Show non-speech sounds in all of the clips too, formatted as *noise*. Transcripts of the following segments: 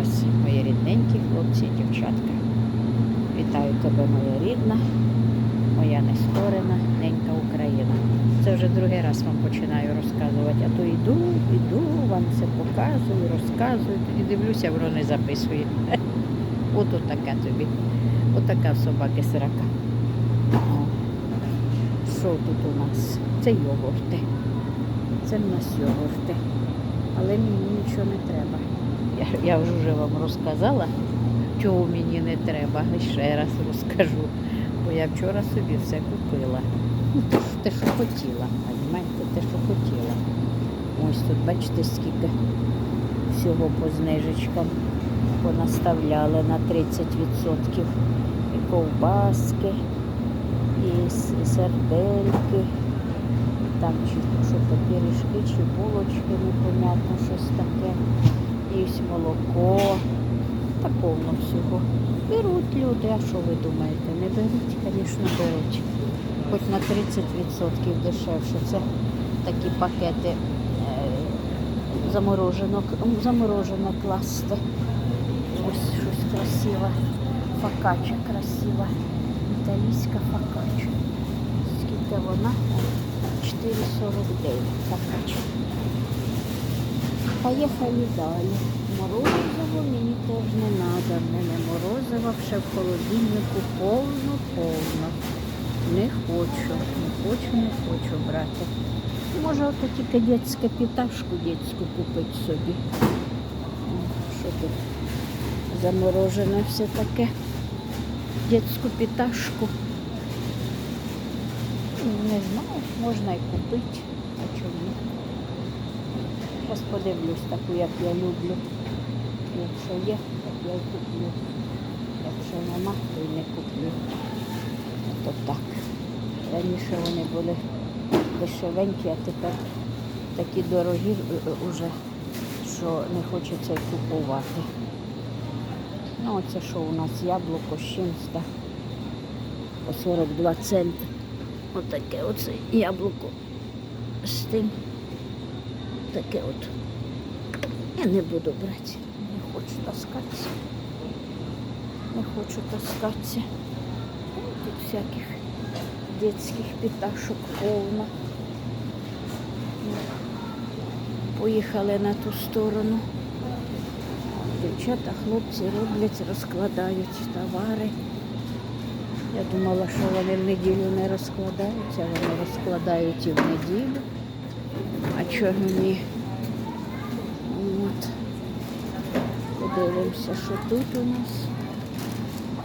вас, мої рідненькі хлопці і дівчатка. Вітаю тебе, моя рідна, моя нескорена ненька Україна. Це вже другий раз вам починаю розказувати, а то йду, йду, вам це показую, розказую, тоді дивлюся, воно не записує. *laughs* От така тобі. Отака собаки сирака. Що тут у нас? Це йогурти. Це в нас йогурти. Але мені нічого не треба. Я, вже вам розказала, чого мені не треба. Ще раз розкажу. Бо я вчора собі все купила. Ну, те, що- хотіла. Розумієте, те, що хотіла. Ось тут, бачите, скільки всього по знижечкам понаставляли на 30%. І ковбаски, і с- сардельки, там чи що то чи булочки, непонятно, щось таке. Ось молоко. Та повно всього. Беруть люди, а що ви думаєте? Не беруть, звісно, беруть. Хоч на 30% дешевше. Це такі пакети е, заморожено, заморожено класти. Ось щось красиве. Фокача красива. Італійська фокача. Скільки вона? 4,49 фокача. Поїхали далі. Морозиво мені теж не треба. В мене морозиво ще в холодильнику повно-повно. Не хочу, не хочу, не хочу брати. Може, ото тільки дитську піташку дитську купити собі. Що тут заморожене все таке. Дитську піташку. Не знаю, можна і купити. А чому Зараз подивлюсь таку, як я люблю. Якщо є, так я й куплю. Якщо нема, то й не куплю. То так. Раніше вони були дешевенькі, а тепер такі дорогі е, е, що не хочеться й купувати. Ну, оце що у нас яблуко так, по 42 центи. Отаке оце яблуко з тим. Таке от. Я не буду брати. Не хочу таскатися. Не хочу таскатися. Ну, Тут всяких детських піташок повно. Поїхали на ту сторону. Дівчата, хлопці роблять, розкладають товари. Я думала, що вони в неділю не розкладаються, вони розкладають і в неділю. А чого ні? От. Подивимося, що тут у нас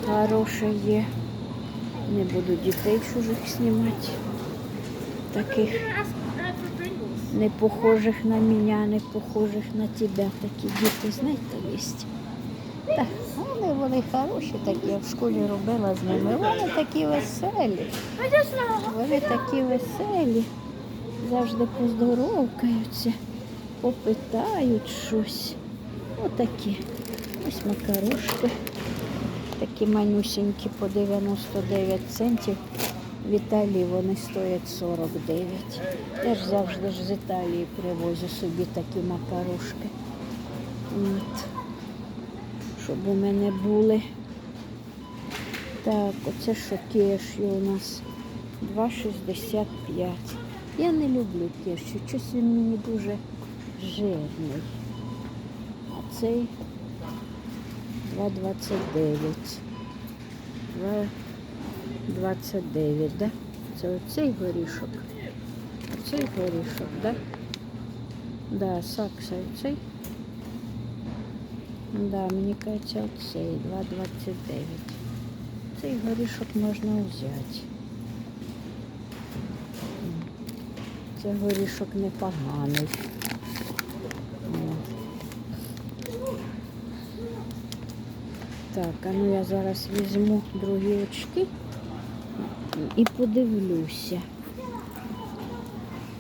хороше є. Не буду дітей чужих знімати. Таких не похожих на мене, не похожих на тебе. Такі діти, знаєте, є. Так, вони, вони хороші такі, я в школі робила з ними. Вони такі веселі. Вони такі веселі. Завжди поздоровкаються, попитають щось. Отакі. Ось макарошки. Такі манюсінькі по 99 центів. В Італії вони стоять 49. Теж завжди ж з Італії привозю собі такі макарошки. От. Щоб у мене були. Так, оце що кешю у нас 2,65. Я не люблю кешю, щось він мені дуже жирний. А цей 2,29. 2,29, да? Це оцей горішок. Оцей горішок, да? Да, сакса оцей. Да, мені кажеться, оцей 2,29. Цей горішок можна взяти. Це горішок непоганий. Так, а ну я зараз візьму другі очки і подивлюся.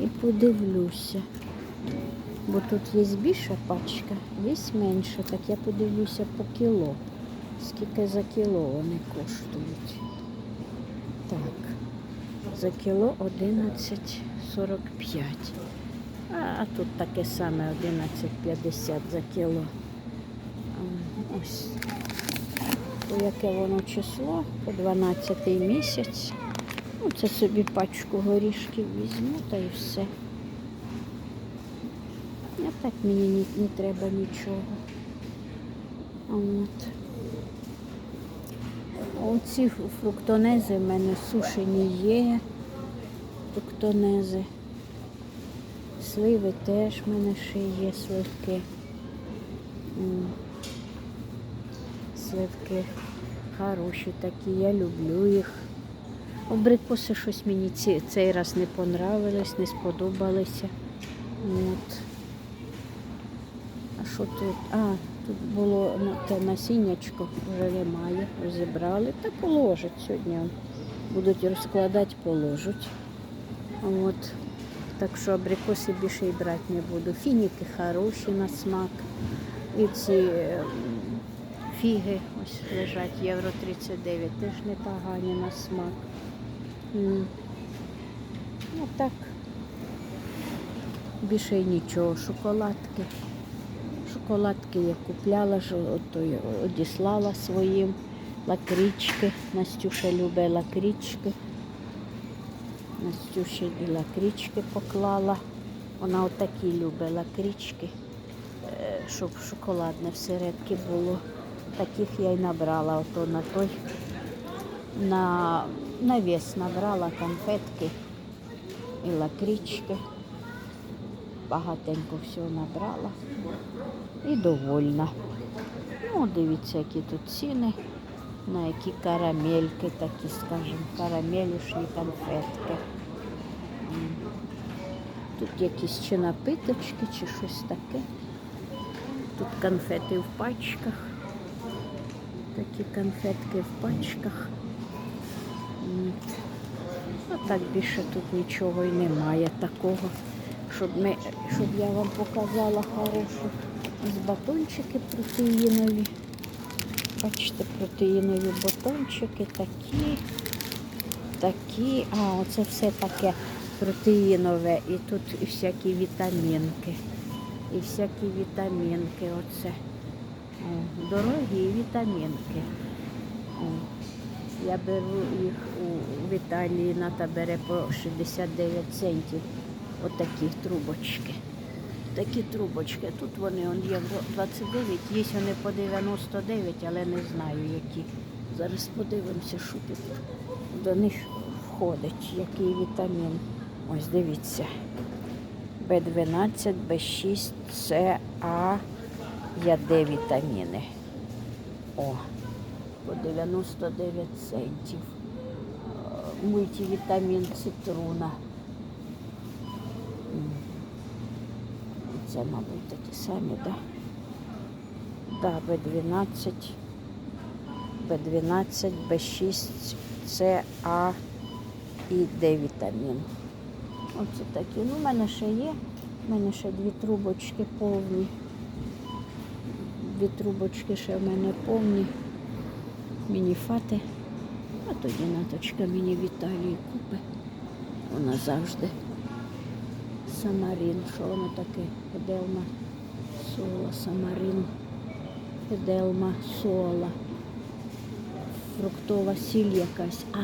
І подивлюся. Бо тут є більша пачка, є менша. Так я подивлюся по кіло. Скільки за кіло вони коштують. Так, за кіло 11,45. А, тут таке саме 11,50 за кіло. Ось. По яке воно число, по 12 місяць. Ну, це собі пачку горішків візьму та і все. А так мені не, не треба нічого. От. Оці фруктонези в мене сушені є. Фруктонези. Сливи теж в мене ще є сливки. Сливки хороші такі, я люблю їх. Абрикоси щось мені цей раз не понравились, не сподобалися. От. Що тут? А, тут було те насіннячко, вже немає, розібрали. Та положать сьогодні. Будуть розкладати, положать. От. Так що абрикоси більше і брати не буду. Фініки хороші на смак. І ці е, фіги ось лежать євро 39, теж непогані на смак. Ну так. Більше й нічого. Шоколадки. Шоколадки я купляла, одіслала своїм лакрічки. Настюша любить лакрічки. Настюші і лакрічки поклала. Вона отакі любить лакрічки, е, щоб шоколадне всередки було. Таких я й набрала ото на той. На, на вес набрала конфетки і лакрічки. Багатенько всього набрала і довольна. Ну, дивіться, які тут ціни, на які карамельки такі, скажімо, карамелюшні конфетки. Тут якісь чи напиточки, чи щось таке. Тут конфети в пачках. Такі конфетки в пачках. А так більше тут нічого і немає такого, щоб, ми, щоб я вам показала хорошу. Ось батончики протеїнові. Бачите, протеїнові батончики такі, такі. А, оце все таке протеїнове. І тут і всякі вітамінки. І всякі вітамінки. Оце. О, дорогі вітамінки. О. Я беру їх у, в Італії, Ната бере по 69 центів. Отакі трубочки. Такі трубочки. Тут вони он євро 29, є вони по 99, але не знаю які. Зараз подивимося, що тут до них входить, який вітамін. Ось дивіться. Б12, Б6, С, А, є Д вітаміни. О, по 99 центів. Е, Мультивітамін цитрона. Це, мабуть, такі самі, так? Да? Да, Б12, Б12, Б6, С, А і Д вітамін. Оце такі. Ну, в мене ще є. У мене ще дві трубочки повні. Дві трубочки ще в мене повні. Мініфати. А тоді наточка мені в Італії купить. Вона завжди. Самарин. Що воно таке? Еделма сола, самарин. Еделма сола. Фруктова сіль якась. А,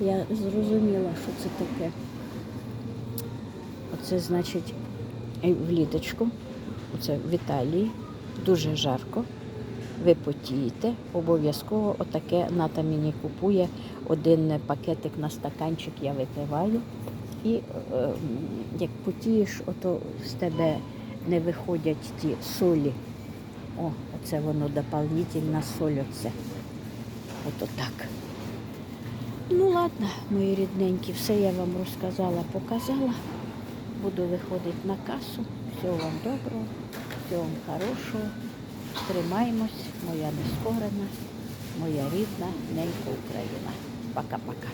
я зрозуміла, що це таке. Оце значить вліточку. Оце в Італії. Дуже жарко. Ви потієте, обов'язково отаке ната мені купує один пакетик на стаканчик, я випиваю. І е, як потієш, ото з тебе не виходять ті солі. О, оце воно доповнительна соль оце. Ото так. Ну ладно, мої рідненькі, все я вам розказала, показала. Буду виходити на касу. Всього вам доброго, всього вам хорошого. Тримаємось, моя нескорена, моя рідна ненька Україна. Пока-пока.